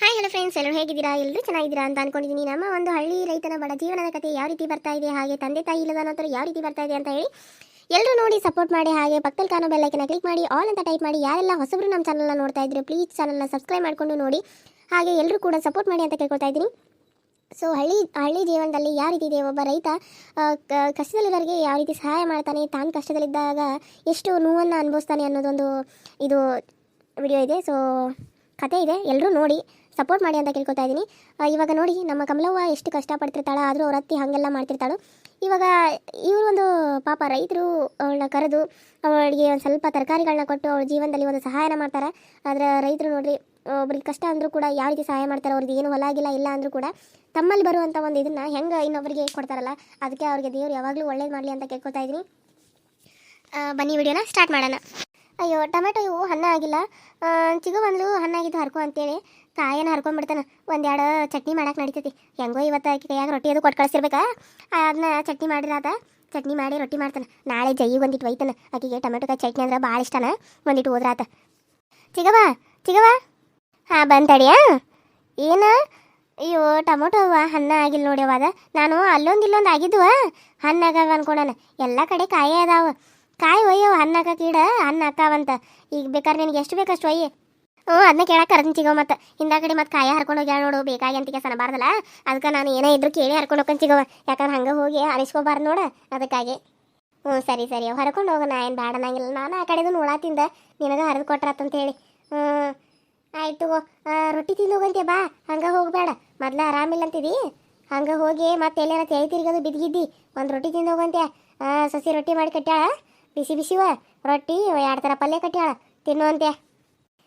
Hi hello friends ಎಲ್ಲರೂ ಹೇಗಿದ್ದೀರಾ? ಎಲ್ಲರೂ ಚೆನ್ನಾಗಿದ್ದೀರಾ ಅಂತ ಅನ್ಕೊಂಡಿದ್ದೀನಿ. ನಮ್ಮ ಒಂದು ಹಳ್ಳಿ ರೈತನ ಬಡ ಜೀವನದ ಕಥೆ ಯಾವ ರೀತಿ ಬರ್ತಾ ಇದೆ, ಹಾಗೆ ತಂದೆ ತಾಯಿ ಇಲ್ಲದ ಯಾವ ರೀತಿ ಬರ್ತಾ ಇದೆ ಅಂತ ಹೇಳಿ ಎಲ್ಲರೂ ನೋಡಿ ಸಪೋರ್ಟ್ ಮಾಡಿ, ಹಾಗೆ ಪಕ್ಕದಲ್ಲಿ ಕಾಣೋ ಬೆಲ್ಲೈಕನ್ನ ಕ್ಲಿಕ್ ಮಾಡಿ ಆಲ್ ಅಂತ ಟೈಪ್ ಮಾಡಿ, ಯಾರೆಲ್ಲ ಹೊಸಬ್ರು ನಮ್ಮ ಚಾನಲ್ನ ನೋಡ್ತಾ ಇದ್ರೆ ಪ್ಲೀಸ್ ಚಾನಲ್ನ ಸಬ್ಸ್ಕ್ರೈಬ್ ಮಾಡ್ಕೊಂಡು ನೋಡಿ, ಹಾಗೆ ಎಲ್ಲರೂ ಕೂಡ ಸಪೋರ್ಟ್ ಮಾಡಿ ಅಂತ ಕೇಳ್ಕೊತಾ ಇದ್ದೀನಿ. ಸೊ ಹಳ್ಳಿ ಹಳ್ಳಿ ಜೀವನದಲ್ಲಿ ಯಾವ ರೀತಿ ಇದೆ? ಒಬ್ಬ ರೈತ ಕಷ್ಟದಲ್ಲಿರೋರಿಗೆ ಯಾವ ರೀತಿ ಸಹಾಯ ಮಾಡ್ತಾನೆ, ತಾನು ಕಷ್ಟದಲ್ಲಿದ್ದಾಗ ಎಷ್ಟು ನೋವನ್ನು ಅನುಭವಿಸ್ತಾನೆ ಅನ್ನೋದೊಂದು ಇದು ವಿಡಿಯೋ ಇದೆ. ಸೊ ಕತೆ ಇದೆ. ಎಲ್ಲರೂ ನೋಡಿ. ಸಪೋರ್ಟ್ ಮಾಡಿ ಅಂತ ಕೇಳ್ಕೊತಾ ಇದ್ದೀನಿ. ಇವಾಗ ನೋಡಿ ನಮ್ಮ ಕಮಲವ್ವ ಎಷ್ಟು ಕಷ್ಟಪಡ್ತಿರ್ತಾಳೆ ಆದರೂ ಅವ್ರ ಅತ್ತಿ ಹಾಗೆಲ್ಲ ಮಾಡ್ತಿರ್ತಾಳು. ಇವಾಗ ಇವರು ಒಂದು ಪಾಪ ರೈತರು ಅವಳನ್ನ ಕರೆದು ಅವಳಿಗೆ ಒಂದು ಸ್ವಲ್ಪ ತರಕಾರಿಗಳನ್ನ ಕೊಟ್ಟು ಅವಳ ಜೀವನದಲ್ಲಿ ಒಂದು ಸಹಾಯನ ಮಾಡ್ತಾರೆ. ಆದರೆ ರೈತರು ನೋಡಿರಿ ಒಬ್ರಿಗೆ ಕಷ್ಟ ಅಂದರೂ ಕೂಡ ಯಾವ ರೀತಿ ಸಹಾಯ ಮಾಡ್ತಾರೆ ಅವ್ರಿಗೆ ಏನು ಹೊಲ ಆಗಿಲ್ಲ ಇಲ್ಲ ಅಂದರೂ ಕೂಡ ತಮ್ಮಲ್ಲಿ ಬರುವಂಥ ಒಂದು ಇದನ್ನು ಹೆಂಗೆ ಇನ್ನೊಬ್ಬರಿಗೆ ಕೊಡ್ತಾರಲ್ಲ ಅದಕ್ಕೆ ಅವ್ರಿಗೆ ದೇವ್ರು ಯಾವಾಗಲೂ ಒಳ್ಳೇದು ಮಾಡಲಿ ಅಂತ ಕೇಳ್ಕೊತಾ ಇದ್ದೀನಿ. ಬನ್ನಿ ವಿಡಿಯೋನ ಸ್ಟಾರ್ಟ್ ಮಾಡೋಣ. ಅಯ್ಯೋ ಟೊಮೆಟೊ ಇವು ಹಣ್ಣ ಆ, ಚಿಗು ಬಂದ್ಲು ಹಣ್ಣಾಗಿದ್ದು ಹರ್ಕೊ ಅಂತೇಳಿ. ಕಾಯನ್ನು ಹರ್ಕೊಂಡ್ಬಿಡ್ತಾನೆ ಒಂದೆರಡು ಚಟ್ನಿ ಮಾಡಕ್ಕೆ ನಡೀತೈತಿ. ಹೆಂಗೋ ಇವತ್ತು ಆಕೆ ಕೈಯಾಗ ರೊಟ್ಟಿ ಅದು ಕೊಟ್ಟು ಕಳಿಸಿರ್ಬೇಕಾ? ಅದನ್ನ ಚಟ್ನಿ ಮಾಡಿರಾದ ಚಟ್ನಿ ಮಾಡಿ ರೊಟ್ಟಿ ಮಾಡ್ತಾನೆ. ನಾಳೆ ಜೈಗೆ ಒಂದಿಟ್ಟು ಒಯ್ತಾನೆ. ಆಕೆಗೆ ಟೊಮೆಟೊ ಚಟ್ನಿ ಅಂದ್ರೆ ಭಾಳ ಇಷ್ಟನ. ಒಂದಿಟ್ಟು ಹೋದ್ರಾತ ಚಿಗವ ಚಿಗವ. ಹಾಂ ಬಂತಡಿಯಾ ಏನು? ಅಯ್ಯೋ, ಟೊಮೊಟೊ ಅವ ಹಣ್ಣು ಆಗಿಲ್ಲ ನೋಡಿ ಅವಾಗ ನಾನು ಅಲ್ಲೊಂದು ಇಲ್ಲೊಂದು ಆಗಿದ್ವ ಹಣ್ಣಾಗವ ಅನ್ಕೊಳನ ಎಲ್ಲ ಕಡೆ ಕಾಯೇ ಅದಾವ. ಕಾಯಿ ಒಯ್ಯವ ಹಣ್ಣಾಕ ಕೀಡ, ಹಣ್ಣು ಹಾಕಾವಂತ ಈಗ ಬೇಕಾದ್ರೆ ನಿನಗೆ ಎಷ್ಟು ಬೇಕಷ್ಟು ಒಯ್ಯಿ. ಹ್ಞೂ, ಅದನ್ನ ಕೇಳಕ್ಕೆ ಕರೆದು ಸಿಗೋ ಮತ್ತೆ. ಹಿಂದ ಕಡೆ ಮತ್ತೆ ಕಾಯ ಹರ್ಕೊಂಡು ಹೋಗ್ಯಾಳ ನೋಡು, ಬೇಕಾಗಿ ಅಂತಿಗೆ ಸನಬಾರ್ದಲ್ಲ ಅದಕ್ಕೆ ನಾನು ಏನೇ ಇದ್ರು ಕೇಳಿ ಹರ್ಕೊಂಡು ಹೋಗ್ಕೊಂಡು ಸಿಗವ ಯಾಕಂದ್ರೆ ಹಂಗೆ ಹೋಗಿ ಅನಿಸ್ಕೋಬಾರ್ದು ನೋಡು, ಅದಕ್ಕಾಗಿ. ಹ್ಞೂ, ಸರಿ ಸರಿ ಹರ್ಕೊಂಡು ಹೋಗೋ, ನಾ ಏನು ಬೇಡ ನಂಗಿಲ್ಲ ನಾನು ಆ ಕಡೆದು ನೋಡಾತಿಂದ ನಿನಗೆ ಹರಿದು ಕೊಟ್ರಾತಂತ ಹೇಳಿ. ಹ್ಞೂ, ಆಯಿತು ರೊಟ್ಟಿ ತಿಂದು ಹೋಗಂತೆ, ಬಾ. ಹಂಗೆ ಹೋಗಬೇಡ ಮೊದ್ಲು ಆರಾಮಿಲ್ಲ ಅಂತಿದಿ? ಹಂಗೆ ಹೋಗಿ ಮತ್ತೆ ಎಲ್ಲಾರ ತೇಳಿ ತಿರ್ಗೋದು ಬಿದ್ದಿದ್ದಿ ಒಂದು ರೊಟ್ಟಿ ತಿಂದು ಹೋಗಂತೆ. ಸಸಿ ರೊಟ್ಟಿ ಮಾಡಿ ಕಟ್ಟ್ಯಾಳ ಬಿಸಿ, ಬಿಸಿವ. ರೊಟ್ಟಿ, ಎರಡು ಥರ ಪಲ್ಯ ಕಟ್ಟ್ಯಾಳ ತಿನ್ನು ಅಂತೆ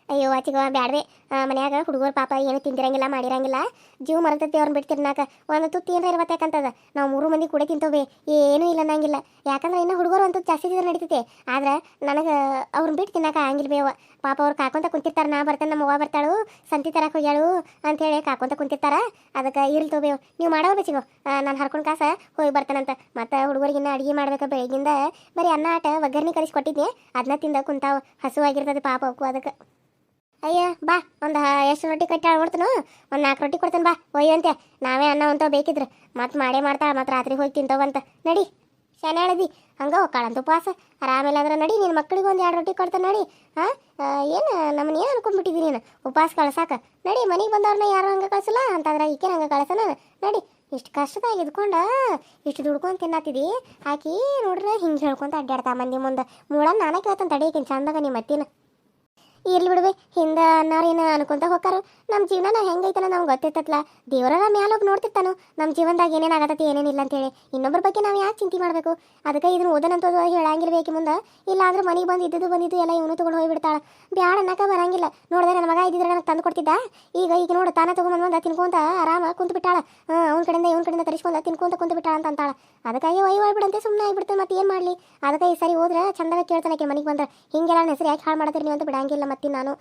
ಅಯ್ಯೋ, ಆಚಿಗ, ಬ್ಯಾಡ್ವೆ. ಮನ್ಯಾಗ ಹುಡುಗರು ಪಾಪ ಏನು ತಿಂದಿರಂಗಿಲ್ಲ, ಮಾಡಿರಂಗಿಲ್ಲ. ಜೀವ ಮರತೈತಿ ಅವ್ರನ್ನ ಬಿಟ್ಟು ತಿನ್ನಾಕ ಒಂದು ತುತ್ತು ಏನಾರ ಇರ್ಬೇಕಂತದ ನಾವು ಮೂರು ಮಂದಿ ಕೂಡ ತಿಂತವೆ ಏನೂ ಇಲ್ಲ ಅನ್ನಂಗಿಲ್ಲ. ಯಾಕಂದ್ರೆ ಇನ್ನು ಹುಡುಗರು ಅಂತೂ ಜಾಸ್ತಿ ತಿಂದ್ರೆ ನಡೀತೈತೆ. ಆದ್ರೆ ನನಗೆ ಅವ್ರನ್ನ ಬಿಟ್ಟು ತಿನ್ನಾಕ ಆಗಿಲ್ಲ ಬೇವ. ಪಾಪ ಅವ್ರು ಕಾಕೊಂತ ಕುಂತಿರ್ತಾರೆ, ನಾ ಬರ್ತೇನೆ, ನಮ್ಮ ಅವ್ವ ಬರ್ತಾಳು, ಸಂತಿ ತರಕ್ಕೆ ಹೋಗ್ಯಾಳು ಅಂತೇಳಿ ಕಾಕೊಂತ ಕುಂತಿರ್ತಾರ. ಅದಕ್ಕೆ ಇರ್ಲಿ ಬೇವು ನೀವು ಮಾಡೋ ಬೇಚಿಗೋ. ನಾನು ಹರ್ಕೊಂಡು ಕಾಸ ಹೋಗಿ ಬರ್ತಾನಂತ. ಮತ್ತು ಹುಡುಗರಿಗೆ ಇನ್ನ ಅಡುಗೆ ಮಾಡ್ಬೇಕು ಬೆಳಗಿಂದ ಬರೀ ಅನ್ನ, ಆಟ, ಒಗ್ಗರಣೆ ಕಲಿಸಿ ಕೊಟ್ಟಿದ್ದೆ ಅದನ್ನ ತಿಂದ ಕುಂತಾವು. ಹಸುವಾಗಿರ್ತದೆ ಪಾಪ ಅವಕ್ಕೂ ಅದಕ್ಕೆ. ಅಯ್ಯ, ಬಾ, ಒಂದು ಎಷ್ಟು ರೊಟ್ಟಿ ಕಟ್ಟಿ ಆಡ್ಬಿಡ್ತಾನು ಒಂದು ನಾಲ್ಕು ರೊಟ್ಟಿ ಕೊಡ್ತಾನೆ ಬಾ ಒಯ್ಯಂತೆ ನಾವೇ ಅನ್ನ ಅಂತ ಬೇಕಿದ್ರೆ. ಮತ್ತೆ ಮಾಡೇ ಮಾಡ್ತಾಳೆ ಮತ್ತೆ ರಾತ್ರಿ ಹೋಗಿ ತಿಂತವಂತ ನಡಿ ಶಾನೆ ಹೇಳದಿ ಹಂಗೆ ಹೋಗ್ಕಾಳಂತ ಉಪವಾಸ. ಆರಾಮೇಲೆ ಅಂದ್ರೆ ನಡಿ ನಿನ್ನ ಮಕ್ಕಳಿಗೆ ಒಂದು ಎರಡು ರೊಟ್ಟಿ ಕೊಡ್ತಾನೆ ನಡಿ ಹಾಂ ಏನು ನಮ್ಮನ್ನ ಏನು ಅನ್ಕೊಂಡ್ಬಿಟ್ಟಿದ್ದೀನಿ ನೀನು? ಉಪವಾಸ ಕಳ್ಸಾಕ ನಡಿ, ಮನೆಗೆ ಬಂದವ್ರನ್ನ ಯಾರು ಹಂಗೆ ಕಳ್ಸಲ್ಲ? ಅಂತಂದ್ರೆ ಈಕೆ ಹಂಗೆ ಕಳ್ಸನ? ನಡಿ, ಇಷ್ಟು ಕಷ್ಟದಾಗ ಇದ್ಕೊಂಡು, ಇಷ್ಟು ದುಡ್ಕೊಂಡು ತಿನ್ನತ್ತಿದಿ ಆಕಿ ನೋಡ್ರೆ ಹಿಂಗೆ ಹೇಳ್ಕೊಂತ ಅಡ್ಡಾಡ್ತಾ ಮಂದಿ ಮುಂದೆ. ಮೂಡ ನಾನೇ ಕೇಳ್ತಾನೆ ತಡೀಕಿನ ಚಂದಾಗ ನಿಮ್ಮ ಅತ್ತಿನ. ಇರ್ಲಿ ಬಿಡುವೆ, ಹಿಂದ ಅನ್ನಾರೇನ ಅನ್ಕೊಂತ ಹೋಗಾರು ನಮ್ಮ ಜೀವನ ಹೆಂಗೈತನ ನಮ್ಗೆ ಗೊತ್ತಿರ್ತತ್ಲ. ದೇವರ ಮ್ಯಾಲ ಹೋಗಿ ನೋಡ್ತಿರ್ತಾನು. ನಮ್ಮ ಜೀವನದಾಗ ಏನೇನು ಇಲ್ಲ ಏನೇನಿಲ್ಲ ಅಂತೇಳಿ. ಇನ್ನೊಬ್ಬರ ಬಗ್ಗೆ ನಾವು ಯಾಕೆ ಚಿಂತೆ ಮಾಡಬೇಕು? ಅದಕ್ಕೆ ಇದನ್ನ ಓದನಂತದ್ದು ಹೇಳಂಗಿರ್ಬೇಕು ಮುಂದೆ. ಇಲ್ಲಾಂದ್ರೆ ಮನೆಗೆ ಬಂದು ಇದ್ದದ್ದು ಬಂದಿದ್ದು ಎಲ್ಲ ಇವನು ತೊಗೊಂಡು ಹೋಗ್ಬಿಡ್ತಾಳ. ಬ್ಯಾಡ ಅನ್ನಕ ಬರಂಗಿಲ್ಲ. ನೋಡಿದ್ರೆ ನನ್ನ ಮಗ ಇದ್ದಿದ್ರೆ ನನಗೆ ತಂದು ಕೊಡ್ತಿದ್ದ? ಈಗ ಈಗ ನೋಡು ತಾನ ತೊಗೊಂಡ್ ಬಂದ ತಿನ್ಕೊಂತ ಆರಾಮ ಕುಂತು ಬಿಟ್ಟಾಳ. ಅವ್ನ ಕಡೆಯಿಂದ ಇವನ ಕಡೆಯಿಂದ ತರಿಸ್ಕೊಂಡ ತಿನ್ಕೊಂತ ಕುಂತು ಬಿಟ್ಟಾಳ ಅಂತ ಅಂತಾಳ. ಅದಕ್ಕಾಗಿ ಒಯ್ ಬಿಡಂತೆ ಸುಮ್ಮನೆ ಆಗ್ಬಿಡ್ತಾನೆ ಮತ್ತೆ ಏನು ಮಾಡಲಿ? ಅದಕ್ಕೆ ಈ ಸರಿ ಹೋದ್ರೆ ಚಂದಾಗ ಕೇಳ್ತಾನಕ್ಕೆ ಮನೆಗೆ ಬಂದ್ರೆ. ಹಿಂಗೆಲ್ಲ ಹೆಸರು ಯಾಕೆ ಹಾಳು ಮಾಡ್ತೀರಿ ನೀವು ಅಂತ ಬಿಡಂಗಿಲ್ಲ ಮತ್ತೆ ನಾನು.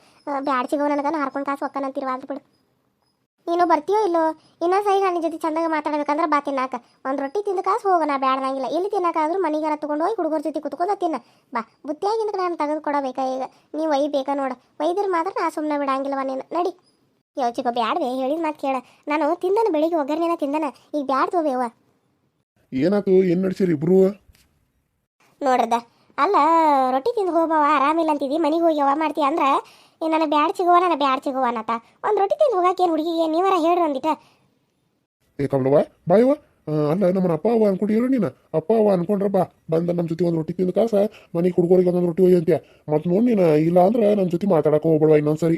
ಬ್ಯಾಡ್ ಸಿಗೋ ನನಗೆ ಹಾರ್ಕೊಂಡು ಕಾಸು ಒಕ್ಕನಂತೀರಿ ಆದ್ರೆ ಬಿಡು. ನೀನು ಬರ್ತೀಯೋ ಇಲ್ಲೋ? ಇನ್ನೂ ಸರಿ ನನ್ನ ಜೊತೆ ಚಂದಾಗ ಮಾತಾಡ್ಬೇಕಂದ್ರೆ ಬಾ ತಿನ್ನಾಕ. ಒಂದು ರೊಟ್ಟಿ ತಿಂದ ಕಾಸು ಹೋಗೋಣ ಬ್ಯಾಡ್ದಂಗಿಲ್ಲ ಎಲ್ಲಿ ತಿನ್ನಕಾದ್ರೂ ಮನೆಗಾರ ತೊಗೊಂಡು ಹೋಗಿ ಹುಡುಗರ ಜೊತೆ ಕುತ್ಕೊಂಡು ತಿನ್ನ. ಬಾ ಬುತ್ತಿಯಾಗಿಂದ ನಾನು ತೆಗೆದು ಕೊಡಬೇಕಾ ಈಗ? ನೀವು ಒಯ್ ಬೇಕಾ ನೋಡು. ಒಯ್ದ್ರೆ ಮಾತ್ರ ನಾ ಸುಮ್ಮನೆ ಬಿಡಂಗಿಲ್ಲವ ನೀನು. ನಡಿ. ಯೋಚಿಕೋ ಬ್ಯಾಡ್ವೆ ಹೇಳಿದ ಮಾತು ಕೇಳ. ನಾನು ತಿಂದನ ಬೆಳಿಗ್ಗೆ ಒಗ್ಗರಣೆನ ತಿಂದನ. ಈಗ ಬ್ಯಾಡ್ ತೋವೇವ ಏನಾಯ್ತು ಏನು ನಡೆಸಿರಿ ಇಬ್ರು ನೋಡ್ರದ ಅಲ್ಲ ರೊಟ್ಟಿ ತಿಂದು ಹೋಗವ ಆರಾಮಿಲ್ಲ ಅಂತಿದ್ದಿ ಮನೆಗೆ ಹೋಗಿ ಯಾವ ಮಾಡ್ತೀಯ ಅಂದ್ರೆ ಏ ನನಗೆ ಬ್ಯಾಡ್ ಸಿಗುವ ನನಗೆ ಬ್ಯಾಡ್ ಸಿಗುವ ಅನ್ನತ್ತ ಒಂದು ರೊಟ್ಟಿ ತಿಂದು ಹೋಗಕ್ಕೆ ಏನು ಹುಡುಗಿಗೆ ನೀವರ ಹೇಳ್ರಿ ಒಂದಿಟ ಏ ಕಮಲವ್ವ ಬಾಯವ್ವ ಆ, ಅಲ್ಲ ನಮ್ಮನ ಅಪ್ಪ ಅವ ಅನ್ಕೊಂಡಿರೋ ನೀನು? ಅಪ್ಪ ಅವ ಅನ್ಕೊಂಡ್ರ ಬಾ. ಬಂದ ನಮ್ಮ ಜೊತೆ ಒಂದು ರೊಟ್ಟಿ ತಿಂದ ಕಾಸ ಮನೆಗೆ ಹುಡುಗರಿಗೆ ಒಂದೊಂದು ರೊಟ್ಟಿ ಹೋಯ್ ಅಂತ್ಯ. ಮತ್ತು ನೋಡಿ ನೀನು ಇಲ್ಲ ಅಂದ್ರೆ ನಮ್ಮ ಜೊತೆ ಮಾತಾಡಕ್ಕೆ ಹೋಗ್ಬೇಡ ಇನ್ನೊಂದ್ಸರಿ.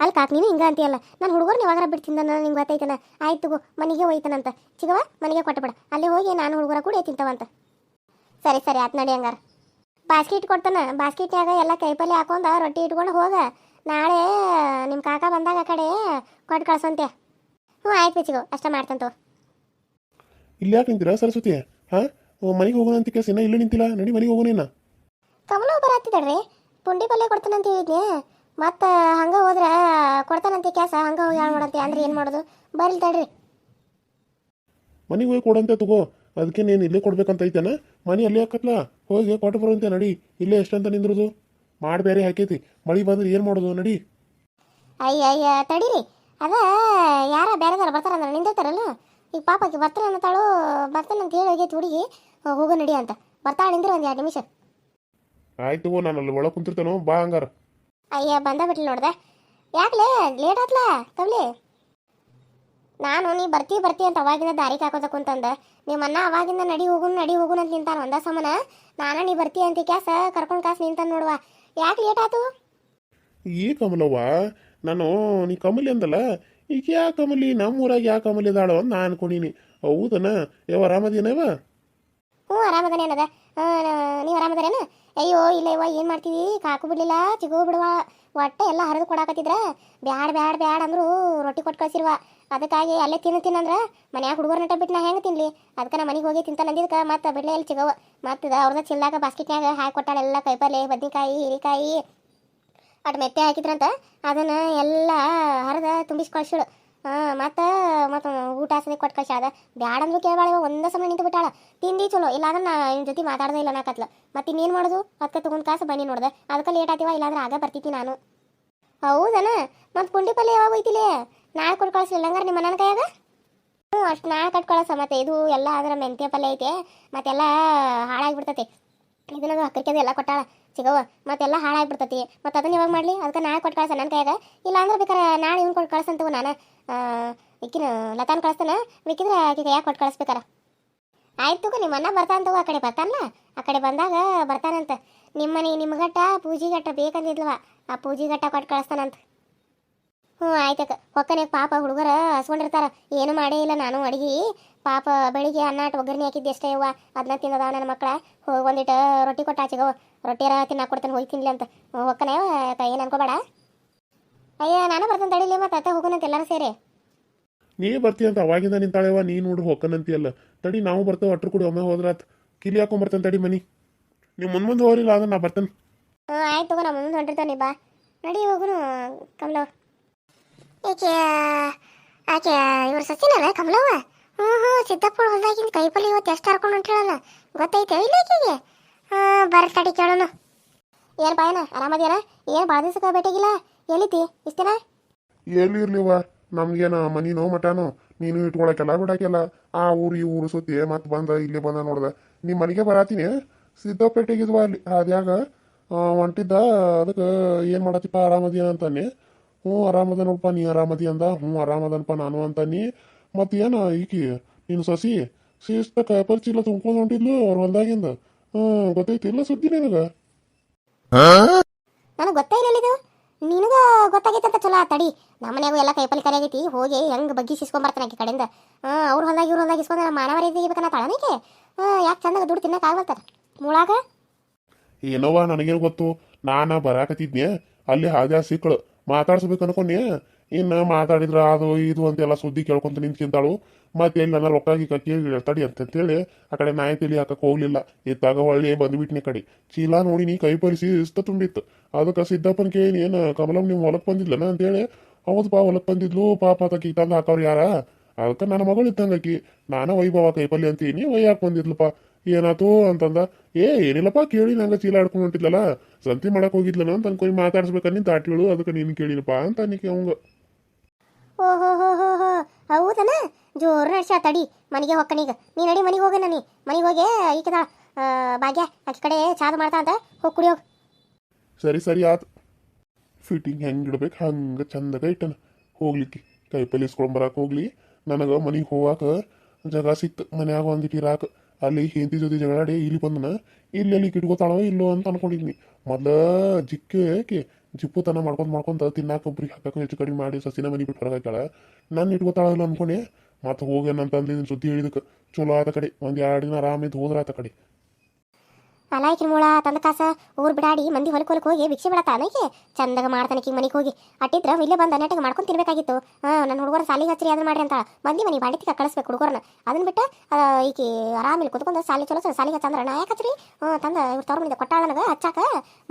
ಅಲ್ಲಿ ಕಾಕ್ ನೀನು ಹಿಂಗ ಅಂತೀಯಲ್ಲ. ನಾನು ಹುಡುಗರ್ನ ಯಾವಾಗ ಬಿಡ್ತಿಂದ ನಾನು ನಿಂಗೆ ಗೊತ್ತೈತನ? ಆಯ್ತು ತಗೋ ಮನೆಗೆ ಹೋಯ್ತಾನಂತ ಚಿಗವ ಮನೆಗೆ ಕೊಟ್ಟಬೇಡ ಅಲ್ಲಿ ಹೋಗಿ ನಾನು ಹುಡುಗರ ಕೂಡ ತಿಂತವಂತ. ಸರಿ ಸರಿ ಆತ್ ನಡಿ ಹಂಗಾರ. ಬಾಸ್ಕೆಟ್ ಕೊಡ್ತಾನೆ. ಬಾಸ್ಕೆಟ್ನಾಗ ಎಲ್ಲ ಕೈಪಲ್ಲಿ ಹಾಕೊಂಡು ರೊಟ್ಟಿ ಇಟ್ಕೊಂಡು ಹೋಗ. ನಾಳೆ ನಿಮ್ಮ ಕಾಕ ಬಂದಾಗ ಆ ಕಡೆ ಕೊಟ್ಟು ಕಳ್ಸಂತೆ. ಹ್ಞೂ ಆಯ್ತು ಬಿಚ್ಚಿಗೋ ಅಷ್ಟೇ ಮಾಡ್ತಂತು ಇಲ್ಲಿ ಯಾಕೆ ನಿಂತೀರಾ ಸರಸ್ವತಿ? ಹಾಂ? ಮನೆಗೆ ಹೋಗೋಣ ಅಂತ ಕೆಲಸ ಇನ್ನ ಇಲ್ಲ ನಿಂತಿಲ್ಲ? ನಡಿ ಮನೆಗೆ ಹೋಗೋಣ ಇನ್ನ. ಕಮಲ ಬರತ್ತಿದ್ದಾಳ್ರಿ ಪುಂಡಿ ಪಲ್ಯ ಕೊಡ್ತಾನಂತ ಹೇಳಿದ್ನಿ. ಮತ್ತೆ ಹಂಗೆ ಹೋದ್ರೆ ಕೊಡ್ತಾನಂತೆ ಕ್ಯಾಸ ಹಂಗೆ ಹೋಗಿ ಹಾಳು ಮಾಡಂತೆ. ಅಂದ್ರೆ ಏನು ಮಾಡೋದು? ಬರಲಿ ತಡ್ರಿ. ಮನೆಗೆ ಹೋಗಿ ಕೊಡಂತೆ ತಗೋ. ಅದಕ್ಕೆ ನೀನು ಇಲ್ಲೇ ಕೊಡ್ಬೇಕಂತ ಐತೆನಾ? ಮನೆ ಅಲ್ಲೇ ಹಾಕತ್ಲ? ಹೋಗಿ ಕೊಟ್ಟು ಬರುವಂತೆ ನಡಿ. ಇಲ್ಲೇ ಎಷ್ಟಂತ ನಿಂದ್ರದು? ಮಾಡಿ ಬೇರೆ ಹಾಕೈತಿ. ಮಳಿ ಬಂದ್ರೆ ಏನು ಮಾಡೋದು? ನಡಿ. ಅಯ್ಯ ಅಯ್ಯ ತಡೀರಿ. ಅದ ಯಾರ ಬೇರೆದಾರ ಬರ್ತಾರಂದ್ರೆ ನಿಂದಿರ್ತಾರಲ್ಲ? ಈಗ ಪಾಪಕ್ಕೆ ಬರ್ತಾರೆ ಅನ್ನತಾಳು ಬರ್ತಾನೆ ಅಂತ ಹೇಳಿ ಹೋಗೈತಿ ಹುಡುಗಿ. ಹೋಗೋ ನಡಿ ಅಂತ. ಬರ್ತಾಳೆ ನಿಂದ್ರೆ ಒಂದು ಎರಡು ನಿಮಿಷ. ಆಯ್ತು ನಾನು ಅಲ್ಲಿ ಒಳಗೆ ಕುಂತಿರ್ತಾನೋ ಬಾ ಹಂಗಾರ. ಅಯ್ಯ ಬಂದ ಬಿಟ್ಲಿ ನೋಡ್ದೆ. ಯಾಕಲೇ? ಲೇಟ್ ಆತ್ಲ ಕಬ್ಲಿ ನಾನು ನೀ ಬರ್ತಿ ಬರ್ತಿ ಅಂತ ಅವಾಗಿಂದ ದಾರಿ ಕಾಕೋತ ಕುಂತಂದ. ನಿಮ್ಮ ಅಣ್ಣ ಅವಾಗಿಂದ ನಡಿ ಹೋಗು ನಡಿ ಹೋಗು ಅಂತ ನಿಂತಾನ ಒಂದ ಸಮನ. ನಾನ ನೀ ಬರ್ತಿ ಅಂತ ಕ್ಯಾಸ ಕರ್ಕೊಂಡು ಕಾಸು ನಿಂತಾನ ನೋಡುವ. ಯಾಕೆ ಲೇಟ್ ಆತು? ಈ ಕಮಲವ್ವ ನಾನು ನೀ ಕಮಲಿ ಅಂದಲ್ಲ ಈಗ ಯಾ ಕಮಲಿ ನಮ್ಮ ಊರಾಗ ಯಾ ಕಮಲಿ ಇದಾಳು ಅಂತ ನಾ ಅನ್ಕೊಂಡಿನಿ. ಹೌದನ? ಯಾವ ಆರಾಮದೇನವ ಹ್ಞೂ ಆರಾಮದನೆ ಏನದ ನೀವು ಆರಾಮದರೇನು? ಅಯ್ಯೋ ಇಲ್ಲ ಇವ ಏನು ಮಾಡ್ತೀವಿ? ಕಾಕು ಬಿಡಲಿಲ್ಲ ಚಿಗು ಬಿಡುವ. ಒಟ್ಟೆ ಎಲ್ಲ ಹರಿದು ಕೊಡಾಕತ್ತಿದ್ರ? ಬ್ಯಾಡ ಬ್ಯಾಡ ಬ್ಯಾಡ ಅಂದ್ರು ರೊಟ್ಟಿ ಕೊಟ್ಟು ಕಳ್ಸಿರುವ. ಅದಕ್ಕಾಗಿ ಅಲ್ಲೇ ತಿನ್ನು ತಿನ್ನಂದ್ರ ಮನ್ಯಾಗ ಹುಡುಗರ ನಟ ಬಿಟ್ಟು ನಾ ಹೆಂಗೆ ತಿನ್ಲಿ? ಅದಕ್ಕೆ ನಾ ಮನೆಗೆ ಹೋಗಿ ತಿಂತಾನ ಅಂದಿದ್ದಕ್ಕೆ ಮತ್ತೆ ಬಿಡ್ಲೆ ಎಲ್ಲಿ ಸಿಗವ ಮತ್ತೆ ಅವ್ರದ ಚಿಲ್ಲಾಗ ಬಾಸ್ಕೆಟ್ನ್ಯಾಗ ಹಾಕಿ ಕೊಟ್ಟಾಳ ಎಲ್ಲ ಕೈಪಲ್ಲೆ, ಬದ್ನಿಕಾಯಿ, ಹೀರಿಕಾಯಿ. ಅಟ್ ಮೆತ್ತೆ ಹಾಕಿದ್ರಂತ ಅದನ್ನು ಎಲ್ಲ ಹರಿದ ತುಂಬಿಸಿ ಹಾಂ, ಮತ್ತು ಮತ್ತು ಊಟ ಸದಿ ಕೊಟ್ಟು ಕಳ್ಸಾದ ಬ್ಯಾಡ ಕೇಳಬಾಳ ಒಂದೇ ಸಮಯ ನಿಂತು ಬಿಟ್ಟಾಳ. ತಿಂದಿ ಚಲೋ, ಇಲ್ಲಾಂದ್ರೆ ನಾ ನಿನ್ನ ಜೊತೆ ಮಾತಾಡ್ದೆ ಇಲ್ಲ ನಾಕತ್ಲ. ಮತ್ತೆ ಇನ್ನೇನು ಮಾಡೋದು? ಅದಕ್ಕೆ ತೊಗೊಂಡು ಕಾಸು ಬನ್ನಿ ನೋಡ್ದೆ. ಅದಕ್ಕೆ ಲೇಟ್ ಆತೀವ, ಇಲ್ಲಾಂದ್ರೆ ಆಗ ಬರ್ತೀತಿ ನಾನು. ಹೌದನ? ಮತ್ತೆ ಪುಂಡಿ ಪಲ್ಯ ಯಾವಾಗ ಹೋಯ್ತಿಲಿ? ನಾಳೆ ಕೊಟ್ಟು ಕಳಿಸ್ಲಿಲ್ಲ ನಿಮ್ಮ ನನ್ನ ಕೈಯಾಗ? ಹ್ಞೂ ಅಷ್ಟು ನಾಳೆ ಕಟ್ ಕಳಿಸ, ಮತ್ತೆ ಇದು ಎಲ್ಲ ಅದರ ಮೆಂತ್ಯ ಪಲ್ಯ ಐತೆ. ಮತ್ತೆಲ್ಲ ಹಾಳಾಗಿಬಿಡ್ತೈತಿ. ಇದನ್ನ ಹಕ್ಕರಿಕೆದು ಎಲ್ಲ ಕೊಟ್ಟಾಳ. ಸಿಗವ ಮತ್ತೆಲ್ಲ ಹಾಳಾಗ್ಬಿಡ್ತತಿ. ಮತ್ತೆ ಅದನ್ನ ಯಾವಾಗ ಮಾಡ್ಲಿ ಅದಕ್ಕೆ ನಾಳೆ ಕೊಟ್ಟು ಕಳ್ಸ ನನ್ನ ಕೈಯಾಗ. ಇಲ್ಲ ಅಂದ್ರೆ ಬೇಕಾರೆ ನಾಳೆ ಇವ್ನು ಕೊಟ್ಟು ಕಳ್ಸಂತವು ನಾನು. ಇಕ್ಕಿನ ಲತಾನ್ ಕಳಿಸ್ತಾನೆ. ಬೇಕಿದ್ರೆ ಆಕೆ ಯಾಕೆ ಕೊಟ್ಟು ಕಳಿಸ್ಬೇಕಾರ? ಆಯ್ತು ನಿಮ್ಮ ಅಣ್ಣ ಬರ್ತಾನಂತವು ಆ ಕಡೆ ಬರ್ತಾನಲ್ಲ ಆ ಕಡೆ ಬಂದಾಗ ಬರ್ತಾನಂತ. ನಿಮ್ಮನೆ ನಿಮ್ಮ ಗಟ್ಟ ಪೂಜಿ ಗಟ್ಟ ಬೇಕಂದಿದ್ಲವ, ಆ ಪೂಜಿ ಗಟ್ಟ ಕೊಟ್ಟು ಕಳಿಸ್ತಾನಂತ. ಹ್ಞೂ ಆಯ್ತಕ್ಕ ಹೊಕ್ಕನೆ ಪಾಪ ಹುಡುಗರ ಹಸ್ಕೊಂಡಿರ್ತಾರ. ಏನು ಮಾಡೇ ಇಲ್ಲ ನಾನು ಅಡಿಗೆ. ಪಾಪ ಬೆಳಿಗ್ಗೆ ಅನ್ನಾಟ ಒಗ್ಗರಣೆ ಹಾಕಿದ್ದೆ ಅಷ್ಟೇ ಯವ್ವ. ಅದನ್ನ ತಿಂದದ ನನ್ನ ಮಕ್ಕಳ ಹೋಗಿ ಒಂದಿಟ್ಟು ರೊಟ್ಟಿ ಕೊಟ್ಟು ಆಚೆಗವ ರೊಟ್ಟಿಯಾರ ತಿನ್ನಾಕ ಕೊಡ್ತಾನೆ ಹೋಗಿ ತಿನ್ಲಿ ಅಂತ. ಹೊಕ್ಕನೆ ಏನು ಅನ್ಕೋಬೇಡ. ಅಯ್ಯ ನಾನು ಬರ್ತಾನೆ ತಡಿಲಿ ಮತ್ತೆ ಅತ್ತೆ ಹೋಗೋಣಂತ ಎಲ್ಲರೂ ಸೇರಿ. ನೀ ಬರ್ತೀಯ ಅಂತ ಅವಾಗಿಂದ ನಿಂತಾಳೆವ ನೀ ನೋಡು ಹೊಕ್ಕನಂತಿಯಲ್ಲ ತಡಿ ನಾವು ಬರ್ತೇವೆ ಅಟ್ರು ಕೂಡ ಒಮ್ಮೆ ಹೋದ್ರಾತ್. ಕಿಲಿ ಹಾಕೊಂಡ್ ತಡಿ ಮನಿ. ನೀವು ಮುಂದ್ ಮುಂದೆ ಹೋಗ್ರಿಲ್ಲ ಅಂದ್ರೆ ನಾ ಬರ್ತೇನೆ. ಹ್ಞೂ ಆಯ್ತು ತಗೋ ನಮ್ಮ ಮುಂದೆ ಹೊಂಟಿರ್ತಾನೆ ಬಾ. ನಡಿ ಹೋಗುನು ಕಮಲವ್ ಏಕೆ ಆಕೆ ಇವ್ರ ಸಸಿನಲ್ಲ ಕಮಲವ್ವ? ಹ್ಞೂ ಹ್ಞೂ ಸಿದ್ದಪ್ಪ ಹೊಲ್ದಾಗಿಂದ ಕೈಪಲ್ಲಿ ಇವತ್ತು ಎಷ್ಟು ಹರ್ಕೊಂಡು ಹೇಳಲ್ಲ ಗೊತ್ತೈತೆ ಇಲ್ಲ ಆಕೆಗೆ? ಹಾಂ ಬರ್ ತಡಿ ಕೇಳೋಣ. ಏನು ಬಾಯನ ಆರಾಮದೇನ ಏನು ಭಾಳ ದಿವಸಕ್ಕೆ ಭೇಟಿಗಿಲ್ಲ ಎಲ್ಲಿತಿ ಇಷ್ಟೇನ? ಎಲ್ಲಿ ಇರ್ಲಿವ ನಮ್ಗೇನ ಮನಿನೋ ಮಠನೋ? ನೀನು ಇಟ್ಕೊಳಕ್ಕೆಲ್ಲ ಬಿಡಕ್ಕೆಲ್ಲ ಆ ಊರು, ಈ ಊರು ಸುತ್ತಿ ಮತ್ತೆ ಬಂದ, ಇಲ್ಲಿ ಬಂದ ನೋಡ್ದ. ನಿಮ್ಮ ಮನೆಗೆ ಬರಾತೀನಿ ಸಿದ್ದಪೇಟೆಗಿದ್ವ ಅಲ್ಲಿ ಅದ್ಯಾಗ? ಹೊಂಟಿದ್ದ, ಅದಕ್ಕೆ ಏನು ಮಾಡತ್ತಿಪ್ಪ ಆರಾಮದಿ ಅಂತಾನೆ ಹ್ಞೂ, ಆರಾಮದ ನೋಡಪ್ಪ, ನೀ ಆರಾಮದಿ ಅಂದ? ಹ್ಞೂ, ಆರಾಮದನಪ್ಪ ನಾನು ಅಂತಾನಿ ಮತ್ತೆ ಏನು ಈಕಿ? ನೀನು ಸಸಿ? ಶಿಸ್ತ ಕಾಪರ್ ಚೀಲ ತುಂಬ್ಕೊಂಡು ಹೊಂಟಿದ್ಲು ಅವ್ರ ಹೊಲ್ದಾಗಿಂದ. ಹ್ಞೂ ಗೊತ್ತೈತಿ. ಇಲ್ಲ ಸುದ್ದಿ ನಿನಗ? ನನಗೆ ಗೊತ್ತೇ ಇಲ್ಲ ಇದು. ನಿನಗ ಗೊತ್ತಾಗೈತೆ ಅಂತ ಚಲೋ ತಡಿ ನಮ್ಮ ಮನ್ಯಾಗೂ ಎಲ್ಲ ಕೈಪಲ್ಲಿ ಆಗೈತಿ. ಹೋಗಿ ಹೆಂಗ್ ಬಗ್ಗಿ ಸಿಸ್ಕೊಂಬರ್ತಾನೆ ಆಕೆ ಕಡೆಯಿಂದ. ಹಾಂ ಅವ್ರ ಹೊಲ್ದಾಗ ಇವ್ರ ಹೊಲ್ದಾಗ ಇಸ್ಕೊಂಡು ನಮ್ಮ ಮಾನವರ ಇದ್ದೀಬೇಕನ್ನ ತಳನಿಕೆ ಹಾಂ ಯಾಕೆ ಚಂದಾಗ ದುಡ್ಡು ತಿನ್ನಕ್ಕೆ ಆಗ್ಬಲ್ತಾರ ಮುಳಾಗ? ಏನೋವಾ ನನಗೇನು ಗೊತ್ತು? ನಾನ ಬರಾಕತ್ತಿದ್ನೆ ಅಲ್ಲಿ ಹಾದ್ಯಾ ಸಿಕ್ಕಳು ಮಾತಾಡ್ಸ್ಬೇಕು ಅನ್ಕೊಂಡೆ ಇನ್ನು ಮಾತಾಡಿದ್ರ ಅದು ಇದು ಅಂತೆಲ್ಲ ಸುದ್ದಿ ಕೇಳ್ಕೊಂತ ನಿಂತ್ಕಿಂತಾಳು. ಮತ್ತೆ ನನ್ನ ರೊಕ್ಕ ಗೀಕ ಕೇಳಿ ತಡಿ ಅಂತೇಳಿ ಆ ಕಡೆ ನಾಯಿ ತಿಳಿ ಹಾಕಕ್ ಹೋಗ್ಲಿಲ್ಲ. ಇತ್ತಾಗ ಹೊಳ್ಳಿ ಬಂದ್ಬಿಟ್ನಿ ಕಡೆ. ಚೀಲ ನೋಡಿ ನೀ ಕೈ ಪರಿಸಿ ಇಷ್ಟ ತುಂಬಿತ್ತು. ಅದಕ್ಕೆ ಸಿದ್ದಪ್ಪನ ಕೇಳಿ, ಏನು ಕಮಲಮ್ ನೀವು ಹೊಲಕ್ ಬಂದಿದ್ಲನ ಅಂತೇಳಿ. ಹೌದು ಪಾ, ಹೊಲಕ್ ಬಂದಿದ್ಲು. ಪಾಪ ತಕ್ಕಿ ತಂದು ಹಾಕವ್ರು ಯಾರ? ಅದಕ್ಕೆ ನನ್ನ ಮಗಳು ಇದ್ದಂಗಕಿ ನಾನ ವೈಭವ ಕೈಪಲ್ಲಿ ಅಂತೀನಿ ವೈಯಾಕ್ ಬಂದಿದ್ಲಪ್ಪ ಏನಾತು ಅಂತಂದ, ಏ ಏನಿಲ್ಲಪ್ಪ ಕೇಳಿ ನಂಗೆ ಚೀಲ ಆಡ್ಕೊಂಡು ಹೊಂಟಿದ್ಲಲ್ಲ. ಸಂತಿ ಮಾಡಕ್ ಹೋಗಿದ್ಲನ ಅಂತ ಅನ್ಕೊಂಡು ಮಾತಾಡ್ಸ್ಬೇಕನ್ನಿ ತಾಟಿಳು ಅದಕ್ಕೆ ನೀನು ಕೇಳಿನಪ್ಪ ಅಂತ ಅನ್ನಿಕೆ ಅವಂಗ. ಓಹೋ ಹೋ ಜೋರು ನಡ್ಸ ತಡಿ ಮನೆಗೆ ಹೊಕ್ಕನೀಗ ನೀ ನಡಿ, ಮನೆಗೆ ಹೋಗ ನೀ ಮನೆಗೆ ಹೋಗಿ ಈಕದ ಭಾಗ್ಯ, ಆಕೆ ಕಡೆ ಚಾದು ಮಾಡ್ತಾ ಅಂತ. ಹೋಗಿ ಕುಡಿಯೋಗ ಸರಿ ಸರಿ ಆತು. ಫಿಟ್ಟಿಂಗ್ ಹೆಂಗೆ ಇಡ್ಬೇಕು, ಹಂಗೆ ಚಂದಗ ಇಟ್ಟನ. ಹೋಗ್ಲಿಕ್ಕೆ. ಕೈಪಲ್ಲಿ ಇಸ್ಕೊಂಡ್ ಬರಾಕ್ ಹೋಗ್ಲಿ. ನನಗೆ ಮನೆಗೆ ಹೋಗಾಕ ಜಾಗ ಸಿಕ್ತು. ಮನ್ಯಾಗ ಒಂದಿಟ್ಟು ಇರಾಕ. ಅಲ್ಲಿ ಹೆಂಡತಿ ಜೊತೆ ಜಗಳಾಡಿ ಇಲ್ಲಿ ಬಂದನ. ಇಲ್ಲಿ ಅಲ್ಲಿ ಇಟ್ಕೋತಾಳೋ ಇಲ್ಲೋ ಅಂತ ಅನ್ಕೊಂಡಿದ್ನಿ. ಮೊದಲ ಜಿಪ್ಪು ಜಿಪ್ಪುತನ ಮಾಡ್ಕೊಂಡು ಮಾಡ್ಕೊಂತ ತಿನ್ನಾಕ ಒಬ್ರಿಗೆ ಹಾಕಕ್ಕೆ ಹೆಚ್ಚು ಕಡಿಮೆ ಮಾಡಿ ಸಸಿನ ಮನೆ ಬಿಟ್ಟು ಹೊರಗಾಕ್ಯಾಳ ನಾನು ಇಟ್ಕೋತಾಳ ಇಲ್ಲ ಅನ್ಕೊಂಡೆ. ಮತ್ತೆ ಹೋಗೇನಂತ ಅಂದಿನ ಸುದ್ದಿ ಹೇಳಿದಕ್ಕೆ. ಚಲೋ ಆದ ಕಡೆ. ಒಂದು ಎರಡು ದಿನ ಆರಾಮಿದ್ದು ಹೋದ್ರ ಆತ ಕಡೆ. ಅಲಾಯ್ಕಿನ ಮೂಳ, ತಂದ ಕಾಸ ಊರ್ ಬಿಡಾಡಿ ಮಂದಿ ಹೊಲಕ್ಕೆ ಹೊಲಕ್ಕೆ ಹೋಗಿ ಭಿಕ್ಷೆ ಬಿಡತ್ತಾನಕ್ಕೆ ಚಂದಾಗ ಮಾಡ್ತಾನೆ ಕಿ ಮನೆಗೆ ಹೋಗಿ. ಅಟ್ಟಿದ್ರ ಇಲ್ಲೇ ಬಂದು ನೆಟ್ಟಿಗೆ ಮಾಡ್ಕೊಂಡು ತಿನ್ಬೇಕಾಗಿತ್ತು. ಹಾಂ ನನ್ನ ಹುಡುಗರ ಸಾಲಿಗೆ ಹಚ್ಚಿರಿ ಅದನ್ನ ಮಾಡ್ರಿ ಅಂತ ಮಂದಿ ಮನೆ ಬಾಡಿಗೆ ಕಳಿಸ್ಬೇಕು ಹುಡುಗರನ್ನ ಅದನ್ನ ಬಿಟ್ಟು ಈಕಿ ಆರಾಮಿಲ್ಲ ಕುತ್ಕೊಂಡು ಸಾಲಿ ಚಲೋ ಸಾಲಿಗೆ ಹಚ್ಚಂದ್ರ ನಾ ಯಾಕೆ ಹಚ್ಚಿರಿ ಹ್ಞೂ ತಂದ ಇವ್ರು ತವ್ರ ಮನೆ ಕೊಟ್ಟಾಳ ನನಗೆ, ಹಚ್ಚಾಕ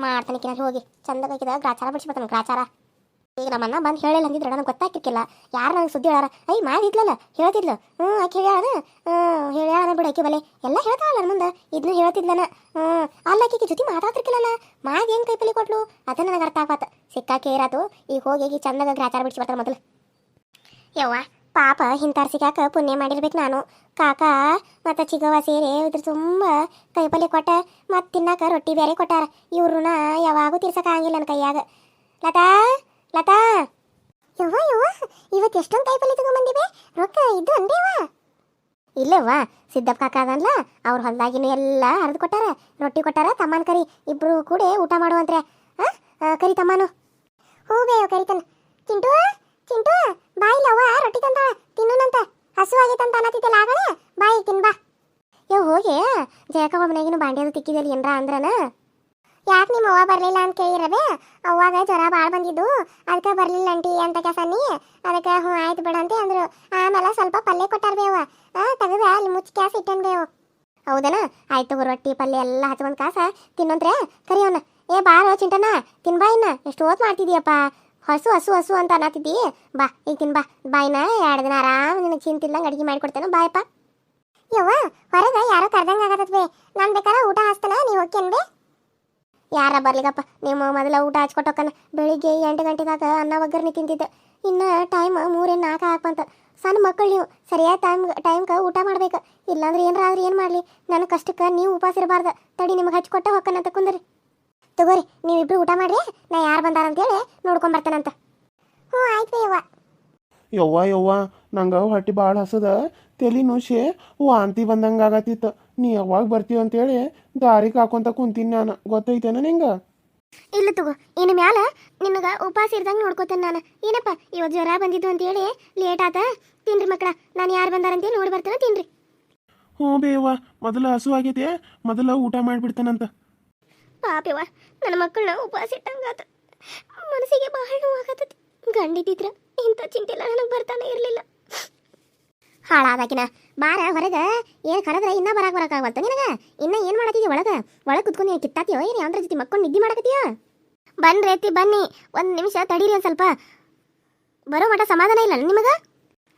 ಮಾಡ್ತಾನೆ ಕಿನಲ್ಲಿ ಹೋಗಿ. ಚಂದಾಗ ಹಾಕಿದ ಗ್ರಾಚಾರ ಬಿಡಿಸ್ಬೇಕು ಗ್ರಾಚಾರ. ಈಗ ನಮ್ಮನ್ನ ಬಂದು ಹೇಳಿಲ್ಲ ಅಂದಿದ್ರೆ, ನನಗೆ ಗೊತ್ತಾಕಿರ್ಕಿಲ್ಲ ಯಾರು ನನಗೆ ಸುದ್ದಿ ಹೇಳಾರ? ಐ ಮಾಡಿದ್ಲಲ್ಲ ಹೇಳ್ತಿದ್ಲು. ಹ್ಞೂ ಆಕೆ ಹೇಳ್ಯಾಳ. ಹೇಳ್ಯಾಳ ಬಿಡು ಆಕೆ ಬಲೆ. ಎಲ್ಲ ಹೇಳ್ತಾಳ ಮುಂದೆ. ಇದನ್ನ ಹೇಳ್ತಿದ್ಲನ ಹ್ಞೂ ಅಲ್ಲ ಆಕೆ ಜೊತೆ ಮಾತಾಡ್ತಿರ್ಕಿಲ್ಲಲ್ಲ ಮಾದಿ ಹೆಂಗೆ ಕೈಪಲ್ಲಿ ಕೊಟ್ಲು? ಅದನ್ನ ನನಗೆ ಅರ್ಥ ಆಪಾತ ಸಿಕ್ಕಾಕೆ ಏರಾತು ಈಗ ಹೋಗಿ ಈಗ ಚಂದಾಗ ಗ್ರಾಚಾರ ಬಿಡಿಸಿ ಬರ್ತಾರೆ ಮೊದಲು. ಯವ್ವ, ಪಾಪ ಹಿಂತಾರ್ಸಿಗಾಕ ಪುಣ್ಯ ಮಾಡಿರ್ಬೇಕು ನಾನು. ಕಾಕ, ಮತ್ತು ಚಿಗವ ಸೇರಿ ಇದ್ರ ತುಂಬ ಕೈಪಲ್ಲಿ ಕೊಟ್ಟ ಮತ್ತು ತಿನ್ನಾಕ ರೊಟ್ಟಿ ಬೇರೆ ಕೊಟ್ಟಾರ. ಇವ್ರನ್ನ ಯಾವಾಗೂ ತಿರ್ಸಕ್ಕಾಗಿಲ್ಲ ನನ್ನ ಕೈಯಾಗ. ಲತಾ ಲತಾ. ಯವ್ವ ಯವ್ವ ಇವತ್ತು ಎಷ್ಟೊಂದು ಕಾಯಿಪಲ್ಲೆ ತಗೊಂಬಂದಿವೆ? ರೊಕ್ಕ ಇದು ಅಂದೇವ ಇಲ್ಲವ್ವ, ಸಿದ್ದಪ್ಪ ಕಾಕ ಅದನ್ಲ, ಅವ್ರ ಹೊಲ್ದಾಗಿನ ಎಲ್ಲ ಹರಿದು ಕೊಟ್ಟಾರ. ರೊಟ್ಟಿ ಕೊಟ್ಟಾರ, ತಮ್ಮನ ಕರಿ, ಇಬ್ರು ಕೂಡ ಊಟ ಮಾಡುವಂತ್ರೆ. ಕರಿ ತಮ್ಮನು. ಹೂ ಬೇವ ಕರಿತನ. ಚಿಂಟು ಚಿಂಟು, ಬಾಯಿ ಲವ್ವ, ರೊಟ್ಟಿ ತಿನ್ನುನಂತ. ಹಸು ಆಗೈತಂತ ಅನ್ನತಿದ್ದಲ್ಲ ಆಗಲೇ? ಬಾಯಿ, ತಿನ್ಬಾ. ಯೋ ಹೋಗಿ ಜಯಕ ಒಬ್ಬನಾಗಿನ ಬಾಂಡ್ಯದ ತಿಕ್ಕಿದಲ್ಲಿ ಏನ್ರ ಅಂದ್ರನ? ಯಾಕೆ ನಿಮ್ಮ ಅವ್ವ ಬರಲಿಲ್ಲ ಅಂತ ಕೇಳಿರಬೇ ಅವಾಗ ಜ್ವರ ಭಾಳ ಬಂದಿದ್ದು. ಅದಕ್ಕೆ ಬರಲಿಲ್ಲ ಅಂಟಿ ಅಂತ ಕೆಸನಿ ಅದಕ್ಕೆ ಹ್ಞೂ, ಆಯ್ತು ಬಿಡ ಅಂತ ಅಂದ್ರು. ಆಮೇಲೆ ಸ್ವಲ್ಪ ಪಲ್ಯ ಕೊಟ್ಟಾರ ಬೇವ. ತೆಗೆದ ಅಲ್ಲಿ ಮುಚ್ಚಿ ಕ್ಯಾಸ್ ಇಟ್ಟನ್ ಬೇವು. ಹೌದನ? ಆಯ್ತು ರೊಟ್ಟಿ, ಪಲ್ಯ ಎಲ್ಲ ಹಚ್ಕೊಂಡ್ ಕಾಸ. ತಿನ್ನಂದ್ರೆ ಕರಿಯವನ ಏ ಬಾರೋ ಚಿಂಟನ ತಿನ್ ಬಾ ಇನ್ನ. ಎಷ್ಟು ಓದ್ ಮಾಡ್ತಿದೀಯಪ್ಪ. ಹಸು ಹಸು ಹಸು ಅಂತ ಅನ್ನತ್ತಿದ್ದಿ. ಬಾ, ಈಗ ತಿನ್ ಬಾ ಬಾಯಿನ ಎರಡು ದಿನ ಆರಾಮ್ ನಿನಗೆ ಚಿಂತಿಲ್ದಂಗೆ ಅಡಿಗೆ ಮಾಡಿಕೊಡ್ತೇನೆ ಬಾಯಪ್ಪ. ಯವ್ವ, ಹೊರಗೆ ಯಾರೋ ಕರ್ದಂಗೆ ಆಗತ್ತದ್ವೆ ನಾನು ಬೇಕಾದ್ರೆ ಊಟ ಹಾಸ್ತಾನ ನೀವು ಹೋಗ್ಯನ್ಬೆ ಯಾರ ಬರ್ಲಿಗಪ್ಪ? ನಿಮ್ಮ ಮೊದಲ ಊಟ ಹಚ್ಕೊಟ್ಟೋಕನ ಬೆಳಿಗ್ಗೆ ಎಂಟು ಗಂಟೆದಾಗ ಅನ್ನ ಒಗ್ಗರಣೆ ತಿಂತಿದ್ದೆ ಇನ್ನು ಟೈಮ್ ಮೂರೇ ನಾಲ್ಕು ಹಾಕಂತ ಸಣ್ಣ ಮಕ್ಕಳು ನೀವು. ಸರಿಯಾದ ಟೈಮ್ ಟೈಮ್ಗೆ ಊಟ ಮಾಡ್ಬೇಕು. ಇಲ್ಲಾಂದ್ರೆ ಏನಾರ ಆದ್ರೆ ಏನು ಮಾಡಲಿ? ನನ್ನ ಕಷ್ಟಕ್ಕೆ ನೀವು ಉಪವಾಸ ಇರಬಾರ್ದು. ತಡಿ ನಿಮ್ಗೆ ಹಚ್ಕೊಟ್ಟ ಅಂತ ಕುಂದ್ರಿ. ತಗೋರಿ, ನೀವಿಬ್ರು ಊಟ ಮಾಡ್ರಿ. ನಾ ಯಾರು ಬಂದಾರಂತೇಳಿ ನೋಡ್ಕೊಂಬರ್ತಾನಂತ. ಹ್ಞೂ, ಆಯ್ತು ಯವ್ವ. ಯವ್ವ ಯವ್ವ, ನಂಗೆ ಹೊಟ್ಟೆ ಭಾಳ ಹಸದ. ತಲೆ ನುಷೆ ವಾಂತಿ ಬಂದಂಗೆ ಆಗತ್ತಿತ್ತು ನೀ ಯಾವಾಗ ಬರ್ತೀವಿ ಅಂತೇಳಿ ದಾರಿಗೆ ಹಾಕೊಂತ ಕುಂತೀನಿ ನಾನು. ಗೊತ್ತೈತೇನ ನಿಂಗ? ಇಲ್ಲ ತಗೋ ಇನ್ನು ಮ್ಯಾಲ ನಿನಗ ಉಪವಾಸ ಇರ್ದಂಗೆ ನೋಡ್ಕೋತೇನೆ ನಾನು. ಏನಪ್ಪ ಇವಾಗ ಜ್ವರ ಬಂದಿದ್ದು ಅಂತೇಳಿ ಲೇಟ್ ಆತ. ತಿನ್ರಿ ಮಕ್ಕಳ ನಾನು ಯಾರು ಬಂದಾರಂತೇಳಿ ನೋಡಿ ಬರ್ತೇನೆ ತಿನ್ರಿ. ಹ್ಞೂ ಬೇವ ಮೊದಲು ಹಸು ಆಗೈತೆ ಮೊದಲು ಊಟ ಮಾಡಿಬಿಡ್ತಾನಂತ. ಪಾಪೆವ ನನ್ನ ಮಕ್ಕಳನ್ನ ಉಪವಾಸ ಇಟ್ಟಂಗಾತ ಮನಸ್ಸಿಗೆ ಬಹಳ ನೋವಾಗತ್ತತಿ ಗಂಡಿದ್ದಿದ್ರ ಇಂಥ ಚಿಂತೆಲ್ಲ ನನಗೆ ಬರ್ತಾನೆ ಇರಲಿಲ್ಲ. ಹಾಳಾದಾಕಿನ. ಬಾರ ಹೊರಗೆ, ಏನು ಕರೆದ್ರೆ ಇನ್ನ ಬರಾಕ್ ಬರಕಾಗವಲ್ತ ನಿನಗೆ? ಇನ್ನ ಏನು ಮಾಡತ್ತಿದ್ಯ ಒಳಗೆ? ಒಳಗೆ ಕುತ್ಕೊಂಡು ಏನು ಕಿತ್ತಾತಿಯೋ? ಏನು ಯಾವ್ದ್ರ ಜೊತೆ ಮಕ್ಕೊಂಡು ನಿದ್ದೆ ಮಾಡಕತ್ತೀಯೋ? ಎತ್ತಿ ಬನ್ನಿ. ಒಂದು ನಿಮಿಷ ತಡೀರಿ ಒಂದು ಸ್ವಲ್ಪ. ಬರೋ ಮಟ ಸಮಾಧಾನ ಇಲ್ಲ ನಿಮಗೆ?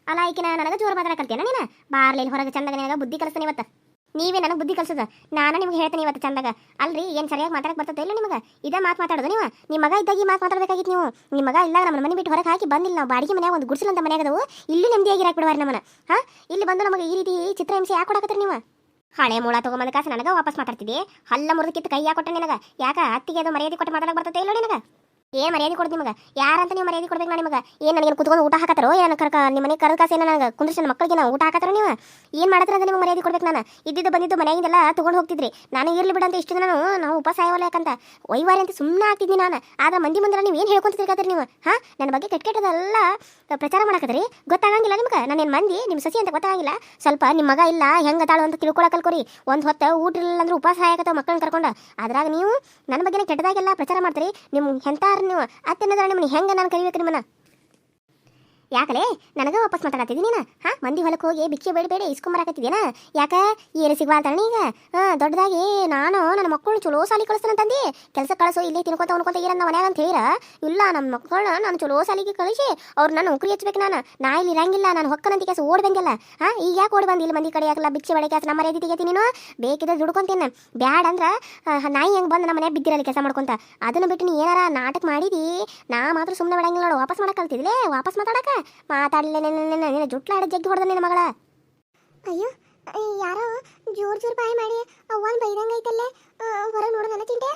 ಅಲ್ಲ ಈಕಿನ ನನಗೆ ಜೋರು ಮಾತಾಡಕತ್ತೀನ ನೀನು? ಬಾರ್ಲಿ ಹೊರಗೆ ಚಂದಾಗ ನಿನಗೆ ಬುದ್ಧಿ ಕಲಿಸ್ತಾನೆ ಇವತ್ತು. ನೀವೇ ನನಗೆ ಬುದ್ಧಿ ಕಲ್ಸದ. ನಾನು ನಿಮ್ಗೆ ಹೇಳ್ತೀನಿ ಇವತ್ತು ಚಂದಾಗ. ಅಲ್ರಿ, ಏನು ಸರಿಯಾಗಿ ಮಾತಾಡಕ್ಕೆ ಬರ್ತದೆ ಇಲ್ಲ ನಿಮಗೆ? ಇದೇ ಮಾತು ಮಾತಾಡೋದು ನೀವು. ನಿಮ್ಮ ಮಗ ಇದ್ದಾಗ ಈ ಮಾತು ಮಾತಾಡಬೇಕಾಗಿತ್ತು ನೀವು. ನಿಮ್ಮ ಮಗ ಇಲ್ಲ ನಮ್ಮ ಮನೆ ಬಿಟ್ಟು ಹೊರಗೆ ಹಾಕಿ ಬಂದಿಲ್ಲ. ನಾವು ಬಾಡಿಗೆ ಮನೆಯಾಗ ಒಂದು ಗುಡಿಸಲು ಅಂತ ಮನ್ಯಾಗ ಅದಾವು. ಇಲ್ಲಿ ನೆಮ್ಮದಿಯಾಗಿ ಇರಾಕ್ ಬಿಡುವಾರ ನಮ್ಮನ್ನ. ಹಾಂ? ಇಲ್ಲಿ ಬಂದು ನಮಗೆ ಈ ರೀತಿ ಚಿತ್ರಹಿಂಸೆ ಯಾಕೆ ಕೊಡಕತ್ತೀರಿ ನೀವು? ಹಳೆ ಮೂಳ ತಗೊಂಬಂದ ಕಾಸು ನನಗೆ ವಾಪಸ್ ಮಾತಾಡ್ತಿದ್ದೆ. ಹಲ್ಲ ಮುರಿದಕ್ಕಿತ್ತು ಕೈ ಯಾಕೆ ಕೊಟ್ಟೆ ನಿನಗೆ? ಯಾಕ ಅತ್ತಿಗೆ ಅದು ಮರ್ಯಾದೆ ಕೊಟ್ಟು ಮಾತಾಡಕ್ಕೆ ಬರ್ತದೆ ಇಲ್ಲ ನಿನಗೆ? ಏನು ಮರ್ಯಾದೆ ಕೊಡ್ದು ನಿಮಗೆ. ಯಾರಂತ ನೀವು ಮರ್ಯಾದೆ ಕೊಡ್ಬೇಕು ನಾನು ನಿಮಗೆ? ಏನು ನನಗೆ ಕುತ್ಕೊಂಡು ಊಟ ಹಾಕತ್ತಾರೋ ಏನು ಕರ್ಕ ನಿಮ್ಮ ಮನೆ ಕರದ ಕಾಸು ಏನೋ ನನಗೆ ಕುಂದ್ರಿಸಿ ಮಕ್ಕಳಿಗೆ ನಾವು ಊಟ ಹಾಕತ್ತಾರೋ ನೀವು? ಏನು ಮಾಡತ್ರ ಅಂತ ನಿಮಗೆ ಮರ್ಯಾದೆ ಕೊಡ್ಬೇಕು ನಾನು? ಇದ್ದಿದ್ದು ಬಂದಿದ್ದು ಮನೆಯಿಂದೆಲ್ಲ ತೊಗೊಂಡು ಹೋಗ್ತಿದ್ರಿ. ನಾನು ಇರ್ಲಿ ಬಿಡಂತ ಇಷ್ಟು ದಿನ ನಾನು ನಾವು ಉಪವಾಸ ಆಯವಲ್ಲ ಯಾಕಂತ? ವೈವಾರಿ ಅಂತ ಸುಮ್ಮನೆ ಆಗ್ತಿದ್ನಿ ನಾನು. ಆದ್ರೆ ಮಂದಿ ಮುಂದೆ ನೀವು ಏನು ಹೇಳ್ಕೊಂತಿರ್ಕಾತ್ರಿ ನೀವು? ಹಾಂ? ನನ್ನ ಬಗ್ಗೆ ಕೆಟ್ಟ ಕೆಟ್ಟದೆಲ್ಲ ಪ್ರಚಾರ ಮಾಡಕತ್ರಿ ಗೊತ್ತಾಗಂಗಿಲ್ಲ ನಿಮ್ಗೆ? ನಾನೇನು ಮಂದಿ? ನಿಮ್ಮ ಸಸಿ ಅಂತ ಗೊತ್ತಾಗಿಲ್ಲ ಸ್ವಲ್ಪ ನಿಮ್ಮ ಮಗ ಇಲ್ಲ, ಹೆಂಗೆ ಅದಾಳು ಅಂತ ತಿಳ್ಕೊಳಕ್ ಕಲ್ಕೊರಿ ಒಂದು ಹೊತ್ತು ಊಟ ಇಲ್ಲ ಅಂದ್ರೆ ಉಪವಾಸ ಆಯಕತ್ತಾವ ಮಕ್ಕಳನ್ನ ಕರ್ಕೊಂಡು. ಅದ್ರಾಗ ನೀವು ನನ್ನ ಬಗ್ಗೆ ಕೆಟ್ಟದಾಗೆಲ್ಲ ಪ್ರಚಾರ ಮಾಡ್ತೀರಿ. ನಿಮ್ಮ ಎಂತಾರ ನೀವು ಅತ್ತೆನದ್ರ ನಿಮ್ಮನ್ನ ಹೆಂಗ ನಾನು ಕರಿಬೇಕು ನಿಮ್ಮನ್ನ? ಯಾಕಲೇ? ನನಗೆ ವಾಪಸ್ ಮಾತಾಡತ್ತಿದ್ದಿ ನೀನು? ಹಾಂ, ಮಂದಿ ಹೊಲಕ್ಕೆ ಹೋಗಿ ಬಿಕ್ಕಿ ಬೇಡ ಬೇಡ ಇಸ್ಕೊಂಬರಾಕತ್ತಿದ್ದೇನ ಯಾಕ? ಏನು ಸಿಗ್ವಾಲ್ತಾನೆ ಈಗ ಹಾಂ, ದೊಡ್ಡದಾಗಿ ನಾನು ನನ್ನ ಮಕ್ಕಳು ಚಲೋ ಸಾಲಿ ಕಳಿಸ್ತಾನಂತಂದು ಕೆಲಸ ಕಳಿಸೋ, ಇಲ್ಲಿ ತಿನ್ಕೊತ ಉಣ್ಕೊತ ಇರ ನಮ್ಮ ಮನ್ಯಾಗ ಅಂತ ಹೇಳಿರ? ಇಲ್ಲ ನಮ್ಮ ಮಕ್ಕಳನ್ನ ನಾನು ಚಲೋ ಸಾಲಿಗೆ ಕಳಿಸಿ ಅವ್ರು ನಾನು ನೌಕರಿ ಹಚ್ಬೇಕು ನಾನು. ನಾ ಇಲ್ಲಿ ಇರಂಗಿಲ್ಲ, ನಾನು ಹೊಕ್ಕನಂತ ಕೆಲಸ ಓಡ್ಬಂಗಿಲ್ಲ ಹಾಂ, ಈಗ ಯಾಕೆ ಓಡಿ ಇಲ್ಲಿ ಮಂದಿ ಕಡೆ? ಯಾಕಲ್ಲ ಬಿಚ್ಚಿ ಬಡ ಕೆಲಸ ನಮ್ಮ ಮರ್ಯಾದೆ ತೆಗಿತೀನಿ ನೀನು? ಬೇಕಿದ್ರೆ ದುಡ್ಕೊಂತೀನಿ ಬ್ಯಾಡ ಅಂದ್ರೆ ನಾಯಿ ಹೆಂಗೆ ಬಂದು ನಮ್ಮ ಮನ್ಯಾಗ ಬಿದ್ದಿರಲಿ ಕೆಲಸ ಮಾಡ್ಕೊಂತ. ಅದನ್ನು ಬಿಟ್ಟು ನೀ ಏನಾರ ನಾಟಕ ಮಾಡಿದಿ? ನಾ ಮಾತ್ರ ಸುಮ್ಮನೆ ಬಿಡಂಗಿಲ್ಲ ನೋಡು. ವಾಪಸ್ ಮಾಡಕ್ಕೆ ಕಲ್ತಿದ್ಲೇ? ವಾಪಸ್ ಮಾತಾಡಕ? ಮಾತಾಡಲೇ ನಿನ್ನ ಜುಟ್ಲಾಡ ಜಗ್ಗಿ ಹೊಡೆದ ನಿನ್ನ ಮಗಳ. ಅಯ್ಯೋ ಯಾರೋ ಜೋರ್ ಜೋರ್ ಬಾಯಿ ಮಾಡಿ ಅವ್ವನ್ ಬೈದಂಗೈತಲ್ಲೇ ಹೊರಗೆ ನೋಡು ನನ್ನ ತಿಂಟೆ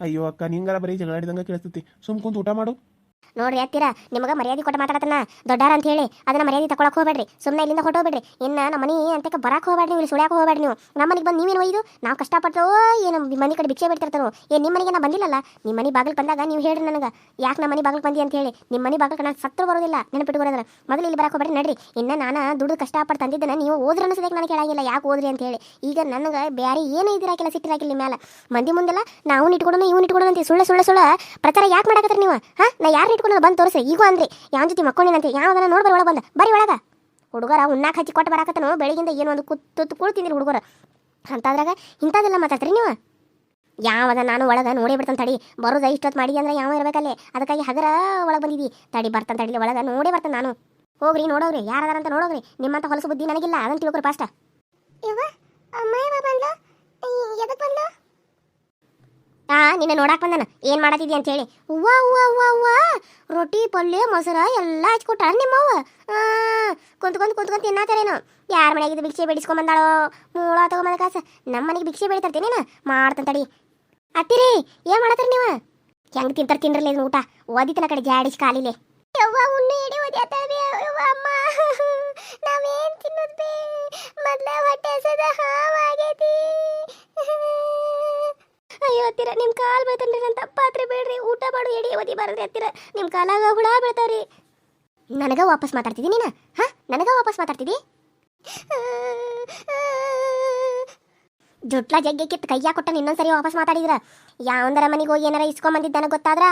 ಅಯ್ಯೋ ಅಕ್ಕ ನಿಂಗಾರ ಬರೀ ಜಗಳಾಡಿದಂಗ ಕೇಳಿಸ್ತೈತಿ. ಸುಮ್ ಕುಂತು ಊಟ ಮಾಡು. ನೋಡ್ರಿ ಹತ್ತಿರ ನಿಮಗೆ ಮರ್ಯಾದೆ ಕೊಟ್ಟು ಮಾತಾಡತನ ದೊಡ್ಡಾರ ಅಂತ ಹೇಳಿ ಅದನ್ನ ಮರ್ಯಾದೆ ತಗೊಳಕ್ ಹೋಗ್ಬೇಡ್ರಿ. ಸುಮ್ಮನೆ ಇಲ್ಲಿಂದ ಹೊಟ್ಟೋಗ್ಬೇಡ್ರಿ ಇನ್ನ ನಮ್ಮ ಮನೆ ಅಂತಕ್ಕೆ ಬರಕ್ಕೆ ಹೋಗ್ಬೇಡ್ರಿ ನೀವು ಸುಳ್ಯಾಕ ಹೋಗ್ಬೇಡ್ರಿ ನೀವು. ನಮ್ಮ ಮನೆಗೆ ಬಂದು ನೀವೇನು ಒಯ್ದು? ನಾವು ಕಷ್ಟಪಡ್ತೇವೋ ಏನು ಮನೆ ಕಡೆ ಭಿಕ್ಷೆ ಬಿಡ್ತಿರ್ತಾರೋ. ಏ ನಿಮ್ಮ ಮನೆಗೆ ನಾ ಬಂದಿಲ್ಲಲ್ಲ? ನಿಮ್ಮ ಮನೆ ಬಾಗಿಲು ಬಂದಾಗ ನೀವು ಹೇಳ್ರಿ ನನಗೆ. ಯಾಕೆ ನಮ್ಮ ಮನೆ ಬಾಗಿಲು ಬಂದಿ ಅಂತ ಹೇಳಿ. ನಿಮ್ಮ ಮನೆ ಬಾಗಿಲು ನಾನು ಸತ್ತು ಬರೋದಿಲ್ಲ ನೆನಪಿಟ್ಕೊಡೋದ್ರ ಮೊದಲು ಇಲ್ಲಿ ಬರಕ್ಕೆ ಹೋಗ್ಬೇಡ್ರಿ, ನಡ್ರಿ. ಇನ್ನ ನಾನು ದುಡ್ಡು ಕಷ್ಟಪಟ್ಟು ತಂದಿದ್ದನ್ನ ನೀವು ಓದ್ರ ಅನ್ಸದಕ್ಕೆ ನನಗೆ ಕೇಳಂಗಿಲ್ಲ. ಯಾಕೆ ಓದ್ರಿ ಅಂತ ಹೇಳಿ. ಈಗ ನನಗೆ ಬೇರೆ ಏನು ಇದಿರಾಕಿಲ್ಲ ಸಿಟ್ಟಿರಾಕಿಲ್ಲ ಮ್ಯಾಲ? ಮಂದಿ ಮುಂದೆಲ್ಲ ನಾವು ಇಟ್ಕೊಡೋಣ, ಇವ್ನು ಇಟ್ಕೊಡೋಣ ಅಂತ ಸುಳ್ಳು ಸುಳ್ಳು ಸುಳ್ಳು ಪ್ರಚಾರ ಯಾಕೆ ಮಾಡಕತ್ರಿ ನೀವು? ಹಾ? ನಾ ಯಾರು ಇಟ್ಕೊಂಡು ಬಂದು ತೋರಿಸಿ, ಈಗೂ ಅಂದ್ರಿ. ಯಾವ ಜೊತೆ ಮಕ್ಕೊಂಡಿನಂತೆ? ಯಾವ್ದನ್ನ ನೋಡ್ಬಾರ ಒಳಗೆ ಬಂದ. ಬರೀ ಒಳಗ. ಹುಡುಗರ ಉಣ್ಣಾಕ್ ಹಚ್ಚಿ ಕೊಟ್ಟು ಬರಾಕತ್ತನು. ಬೆಳಗಿಂದ ಏನು ಒಂದು ಕುತ್ತು ಕುಳು ಹುಡುಗರು. ಅಂತಾದ್ರಾಗ ಇಂಥದ್ದೆಲ್ಲ ಮಾತಾಡ್ತೀರಿ ನೀವು? ಯಾವದ ನಾನು ಒಳಗೆ ನೋಡೇ ಬಿಡ್ತಾನೆ ತಡಿ. ಬರೋದ ಇಷ್ಟೊತ್ತು ಮಾಡಿ ಅಂದ್ರೆ ಯಾವ ಇರಬೇಕಲ್ಲ. ಅದಕ್ಕಾಗಿ ಹಗರ ಒಳಗೆ ಬಂದಿದ್ದಿ ತಡಿ ಬರ್ತಾನೆ ತಡಿಲಿ ಒಳಗೆ ನೋಡೇ ಬರ್ತಾನೆ ನಾನು. ಹೋಗ್ರಿ, ನೋಡೋಗ್ರಿ. ಯಾರದಾರಂತ ನೋಡೋಗ್ರಿ. ನಿಮ್ಮಂತ ಹೊಲಸು ಬುದ್ಧಿ ನನಗಿಲ್ಲ. ಅದನ್ನು ತಿಳ್ಕೊರಿ ಫಾಸ್ಟ್ ಯವ್ವ, ಅಮ್ಮ ಬಂದ್ಲು? ಎದಕ್ಕೆ ಆ, ನಿನ್ನ ನೋಡಾಕ್ ಬಂದನ. ಏನ್ ಮಾಡತ್ತಿದ್ದಿ ಅಂತ ಹೇಳಿ ಅವ್ವ ಅವ್ವ ಅವ್ವ ಅವ್ವ. ರೊಟ್ಟಿ, ಪಲ್ಯ, ಮೊಸರ ಎಲ್ಲ ಹಚ್ಕೊಟ್ಟಾಳ ನಿಮ್ಮವ್ವ. ಆ ಕುಂತ್ ಕುಂತ್ ಕುಂತ್ಕೊಂಡ್ ತಿನ್ನಾತಾರೇನು ಯಾರ ಮನೆಯಾಗಿದ್ದು ಭಿಕ್ಷೆ ಬೇಡಿಸ್ಕೊಂಡ್ ಬಂದಾಳೋ ಮೂಳ ತಗೊಂಬಂದ ಕಾಸ. ನಮ್ಮ ಮನೆಗೆ ಭಿಕ್ಷೆ ಬೇಡಿತರ್ತೀನಿ ನೀನು ಮಾಡ್ತಾನ ತಡಿ. ಅತ್ತಿರಿ, ಏನ್ ಮಾಡತ್ತೀರಿ ನೀವು? ಹೆಂಗ್ ತಿಂತಾರ ತಿನ್ರಲ್ಲ ಇದನ್ನ ಊಟ? ಓದಿತನ ಕಡೆ ಜಾಡಿಸ್ ಕಾಲಿಲೆ. ಅಮ್ಮ. ನಾವೇನ್ ತಿನ್ನೋದು ಹಾವಾಗೈತಿ. ಅಯ್ಯೋ ಹತ್ತಿರ ನಿಮ್ಮ ಕಾಲು ಬೀಳ್ತಾನ್ರಿ ಪಾತ್ರೆ ಬೇಡ್ರಿ. ಊಟ ಮಾಡು, ಎಡಿ ಓದಿ ಬಾರದ್ರಿ ಹತ್ತಿರ. ನಿಮ್ಮ ಕಾಲಾಗ ಹುಳ ಬೀಳ್ತಾವ್ರಿ. ನನಗ ವಾಪಸ್ ಮಾತಾಡ್ತಿದ್ದಿ ನೀನು? ಹ? ನನಗ ವಾಪಸ್ ಮಾತಾಡ್ತಿದ್ದಿ? ಜುಟ್ಲ ಜಗ್ಗೆ ಕಿತ್ತು ಕೈಯ ಕೊಟ್ಟ ಇನ್ನೊಂದ್ಸರಿ ವಾಪಸ್ ಮಾತಾಡಿದ್ರ. ಯಾವಂದರ ಮನೆಗೆ ಹೋಗಿ ಏನಾರ ಇಸ್ಕೊಂಬಂದಿದ್ದ ನನಗೆ ಗೊತ್ತಾದ್ರ?